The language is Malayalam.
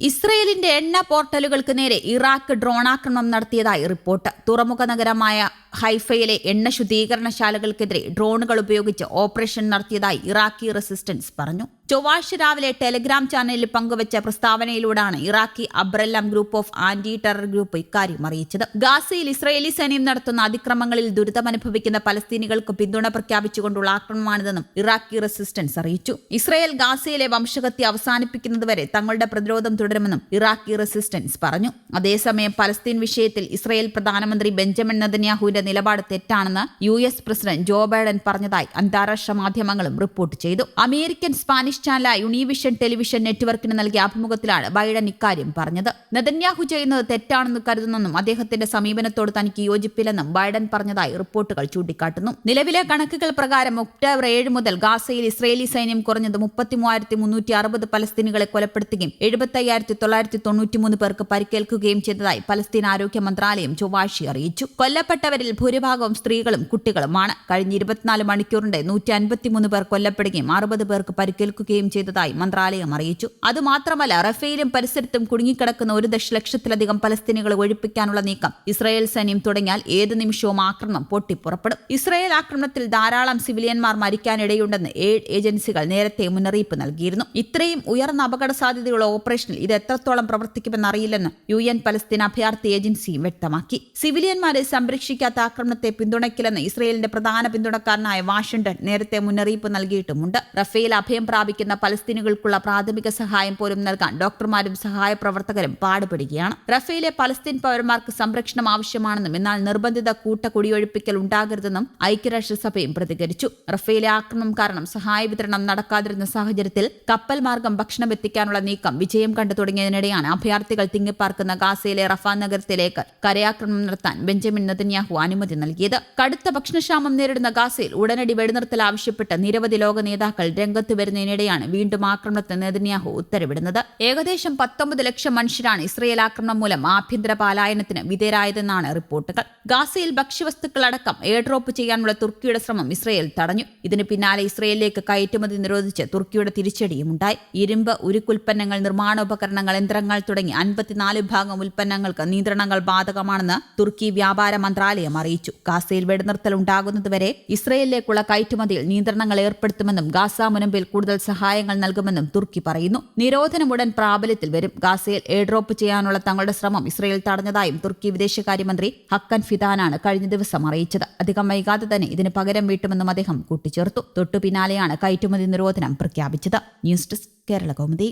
ഇസ്രയേലിന്റെ എണ്ണ പോർട്ടലുകൾക്ക് നേരെ ഇറാഖ് ഡ്രോണാക്രമണം നടത്തിയതായി റിപ്പോർട്ട്. തുറമുഖ നഗരമായ ഹൈഫയിലെ എണ്ണ ശുദ്ധീകരണശാലകൾക്കെതിരെ ഡ്രോണുകൾ ഉപയോഗിച്ച് ഓപ്പറേഷൻ നടത്തിയതായി ഇറാഖി റെസിസ്റ്റൻസ് പറഞ്ഞു. ചൊവ്വാഴ്ച രാവിലെ ടെലിഗ്രാം ചാനലിൽ പങ്കുവച്ച പ്രസ്താവനയിലൂടെയാണ് Iraqi അബ്രല്ലാം group of anti terror group ഇക്കാര്യം അറിയിച്ചത്. ഗാസയിൽ ഇസ്രയേലി സൈന്യം നടത്തുന്ന അതിക്രമങ്ങളിൽ ദുരിതമനുഭവിക്കുന്ന പലസ്തീനികൾക്ക് പിന്തുണ പ്രഖ്യാപിച്ചുകൊണ്ടുള്ള ആക്രമണമാണിതെന്നും ഇറാഖി റെസിസ്റ്റൻസ് അറിയിച്ചു. ഇസ്രയേൽ ഗാസയിലെ വംശഹത്യ അവസാനിപ്പിക്കുന്നതുവരെ തങ്ങളുടെ പ്രതിരോധം തുടരുമെന്നും ഇറാഖി റെസിസ്റ്റൻസ് പറഞ്ഞു. അതേസമയം പലസ്തീൻ വിഷയത്തിൽ ഇസ്രയേൽ പ്രധാനമന്ത്രി ബെഞ്ചമിൻ നെതന്യാഹുവിന്റെ നിലപാട് തെറ്റാണെന്ന് U S president Joe Biden പറഞ്ഞതായി അന്താരാഷ്ട്ര മാധ്യമങ്ങളും റിപ്പോർട്ട് ചെയ്തു. അമേരിക്കൻ സ്പാനിഷ് ചാനലായ യൂണിവിഷൻ ടെലിവിഷൻ നെറ്റ്വർക്കിന് നൽകിയ അഭിമുഖത്തിലാണ് ബൈഡൻ ഇക്കാര്യം പറഞ്ഞത്. നെതന്യാഹു ചെയ്യുന്നത് തെറ്റാണെന്ന് കരുതുന്നെന്നും അദ്ദേഹത്തിന്റെ സമീപനത്തോട് തനിക്ക് യോജിപ്പില്ലെന്നും ബൈഡൻ പറഞ്ഞതായി റിപ്പോർട്ടുകൾ ചൂണ്ടിക്കാട്ടുന്നു. നിലവിലെ കണക്കുകൾ പ്രകാരം ഒക്ടോബർ ഏഴ് മുതൽ ഗാസയിൽ ഇസ്രയേലി സൈന്യം കുറഞ്ഞത് മുപ്പത്തിമൂവായിരത്തി മുന്നൂറ്റി അറുപത് പലസ്തീനുകളെ കൊലപ്പെടുത്തുകയും എഴുപത്തയ്യായിരത്തി തൊള്ളായിരത്തി പേർക്ക് പരിക്കേൽക്കുകയും ചെയ്തതായി പലസ്തീൻ ആരോഗ്യ മന്ത്രാലയം ചൊവ്വാഴ്ച അറിയിച്ചു. കൊല്ലപ്പെട്ടവരിൽ ഭൂരിഭാഗവും സ്ത്രീകളും കുട്ടികളുമാണ്. കഴിഞ്ഞ ഇരുപത്തിനാല് മണിക്കൂറിന്റെ നൂറ്റി അൻപത്തിമൂന്ന് പേർ കൊല്ലപ്പെടുകയും അറുപത് പേർക്ക് പരിക്കേൽക്കുകയും ചെയ്തതായി മന്ത്രാലയം അറിയിച്ചു. അതുമാത്രമല്ല റഫേലും പരിസരത്തും കുടുങ്ങിക്കിടക്കുന്ന ഒരു ദശലക്ഷത്തിലധികം പലസ്തീനികളെ ഒഴിപ്പിക്കാനുള്ള നീക്കം ഇസ്രായേൽ സൈന്യം തുടങ്ങിയാൽ ഏത് നിമിഷവും ആക്രമണം പൊട്ടിപ്പുറപ്പെടും. ഇസ്രായേൽ ആക്രമണത്തിൽ ധാരാളം സിവിലിയന്മാർ മരിക്കാനിടയുണ്ടെന്ന് ഏഴ് ഏജൻസികൾ നേരത്തെ മുന്നറിയിപ്പ് നൽകിയിരുന്നു. ഇത്രയും ഉയർന്ന അപകട സാധ്യതയുള്ള ഓപ്പറേഷനിൽ ഇത് എത്രത്തോളം പ്രവർത്തിക്കുമെന്നറിയില്ലെന്ന് യു എൻ പലസ്തീൻ അഭയാർത്ഥി ഏജൻസിയും വ്യക്തമാക്കി. സിവിലിയന്മാരെ സംരക്ഷിക്കാത്ത ആക്രമണത്തെ പിന്തുണയ്ക്കില്ലെന്ന് ഇസ്രയേലിന്റെ പ്രധാന പിന്തുണക്കാരനായ വാഷിംഗ്ടൺ നേരത്തെ മുന്നറിയിപ്പ് നൽകിയിട്ടുമുണ്ട്. റഫേൽ അഭയം പ്രാപിക്കുന്ന പലസ്തീനുകൾക്കുള്ള പ്രാഥമിക സഹായം പോലും നൽകാൻ ഡോക്ടർമാരും സഹായ പ്രവർത്തകരും പാടുപെടുകയാണ്. റഫേലെ പലസ്തീൻ പൗരന്മാർക്ക് സംരക്ഷണം ആവശ്യമാണെന്നും എന്നാൽ നിർബന്ധിത കൂട്ട കുടിയൊഴിപ്പിക്കൽ ഉണ്ടാകരുതെന്നും ഐക്യരാഷ്ട്രസഭയും പ്രതികരിച്ചു. റഫേലെ ആക്രമണം കാരണം സഹായ വിതരണം നടക്കാതിരുന്ന സാഹചര്യത്തിൽ കപ്പൽ മാർഗം ഭക്ഷണം എത്തിക്കാനുള്ള നീക്കം വിജയം കണ്ടു തുടങ്ങിയതിനിടെയാണ് അഭയാർത്ഥികൾ തിങ്ങിപ്പാർക്കുന്ന ഗാസയിലെ റഫ നഗരത്തിലേക്ക് കരയാക്രമണം നടത്താൻ ബെഞ്ചമിൻ നെതന്യാഹു അനുമതി നൽകിയത്. കടുത്ത ഭക്ഷണക്ഷാമം നേരിടുന്ന ഗാസയിൽ ഉടനടി വെടിനിർത്തൽ ആവശ്യപ്പെട്ട് നിരവധി ലോക നേതാക്കൾ രംഗത്ത് വരുന്നതിനിടെയാണ് വീണ്ടും ആക്രമണത്തിന് നെതന്യാഹു ഉത്തരവിടുന്നത്. ഏകദേശം പത്തൊമ്പത് ലക്ഷം മനുഷ്യരാണ് ഇസ്രയേൽ ആക്രമണം മൂലം ആഭ്യന്തര പാലായനത്തിന് വിധേയരായതെന്നാണ് റിപ്പോർട്ടുകൾ. ഗാസയിൽ ഭക്ഷ്യവസ്തുക്കളടക്കം എയർ ഡ്രോപ്പ് ചെയ്യാനുള്ള തുർക്കിയുടെ ശ്രമം ഇസ്രയേൽ തടഞ്ഞു. ഇതിന് പിന്നാലെ ഇസ്രയേലിലേക്ക് കയറ്റുമതി നിരോധിച്ച് തുർക്കിയുടെ തിരിച്ചടിയും ഉണ്ടായി. ഇരുമ്പ് ഉരുക്കുൽപ്പന്നങ്ങൾ നിർമ്മാണോപകരണങ്ങൾ യന്ത്രങ്ങൾ തുടങ്ങി അൻപത്തിനാല് ഭാഗം ഉൽപ്പന്നങ്ങൾക്ക് നിയന്ത്രണങ്ങൾ ബാധകമാണെന്ന് തുർക്കി വ്യാപാര മന്ത്രാലയം കേന്ദ്രം അറിയിച്ചു. ഗാസയിൽ വെടിനിർത്തൽ ഉണ്ടാകുന്നതുവരെ ഇസ്രയേലിലേക്കുള്ള കയറ്റുമതിയിൽ നിയന്ത്രണങ്ങൾ ഏർപ്പെടുത്തുമെന്നും ഗാസ മുനമ്പിൽ കൂടുതൽ സഹായങ്ങൾ നൽകുമെന്നും തുർക്കി പറയുന്നു. നിരോധനം ഉടൻ പ്രാബല്യത്തിൽ വരും. ഗാസയിൽ എയർഡ്രോപ്പ് ചെയ്യാനുള്ള തങ്ങളുടെ ശ്രമം ഇസ്രയേൽ തടഞ്ഞതായും തുർക്കി വിദേശകാര്യമന്ത്രി ഹക്കൻ ഫിദാനാണ് കഴിഞ്ഞ ദിവസം അറിയിച്ചത്. അധികം വൈകാതെ തന്നെ ഇതിന് പകരം വീട്ടുമെന്നും അദ്ദേഹം കൂട്ടിച്ചേർത്തു. തൊട്ടു പിന്നാലെയാണ് കയറ്റുമതി നിരോധനം പ്രഖ്യാപിച്ചത്. News desk Kerala Kaumudi.